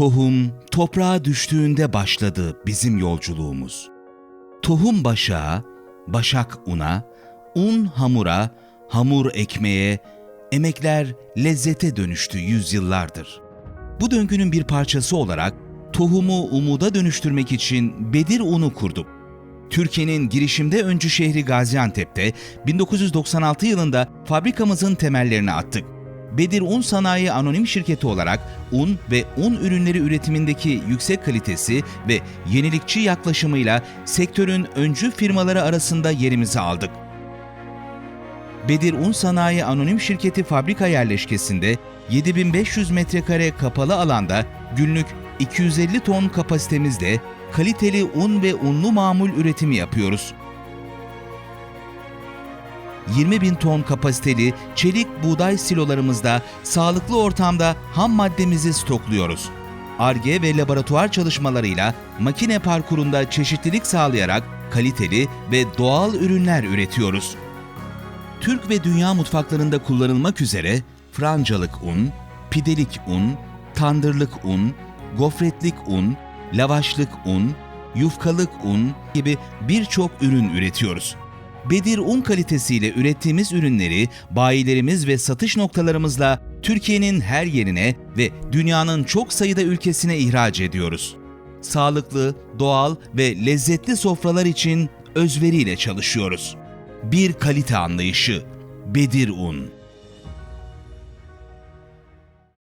Tohum toprağa düştüğünde başladı bizim yolculuğumuz. Tohum başağa, başak una, un hamura, hamur ekmeğe, emekler lezzete dönüştü yüzyıllardır. Bu döngünün bir parçası olarak tohumu umuda dönüştürmek için Bedir Un'u kurduk. Türkiye'nin girişimde öncü şehri Gaziantep'te 1996 yılında fabrikamızın temellerini attık. Bedir Un Sanayi Anonim Şirketi olarak un ve un ürünleri üretimindeki yüksek kalitesi ve yenilikçi yaklaşımıyla sektörün öncü firmaları arasında yerimizi aldık. Bedir Un Sanayi Anonim Şirketi fabrika yerleşkesinde 7500 metrekare kapalı alanda günlük 250 ton kapasitemizde kaliteli un ve unlu mamul üretimi yapıyoruz. 20 bin ton kapasiteli çelik buğday silolarımızda sağlıklı ortamda ham maddemizi stokluyoruz. ARGE ve laboratuvar çalışmalarıyla makine parkurunda çeşitlilik sağlayarak kaliteli ve doğal ürünler üretiyoruz. Türk ve dünya mutfaklarında kullanılmak üzere francalık un, pidelik un, tandırlık un, gofretlik un, lavaşlık un, yufkalık un gibi birçok ürün üretiyoruz. Bedir un kalitesiyle ürettiğimiz ürünleri bayilerimiz ve satış noktalarımızla Türkiye'nin her yerine ve dünyanın çok sayıda ülkesine ihraç ediyoruz. Sağlıklı, doğal ve lezzetli sofralar için özveriyle çalışıyoruz. Bir kalite anlayışı Bedir Un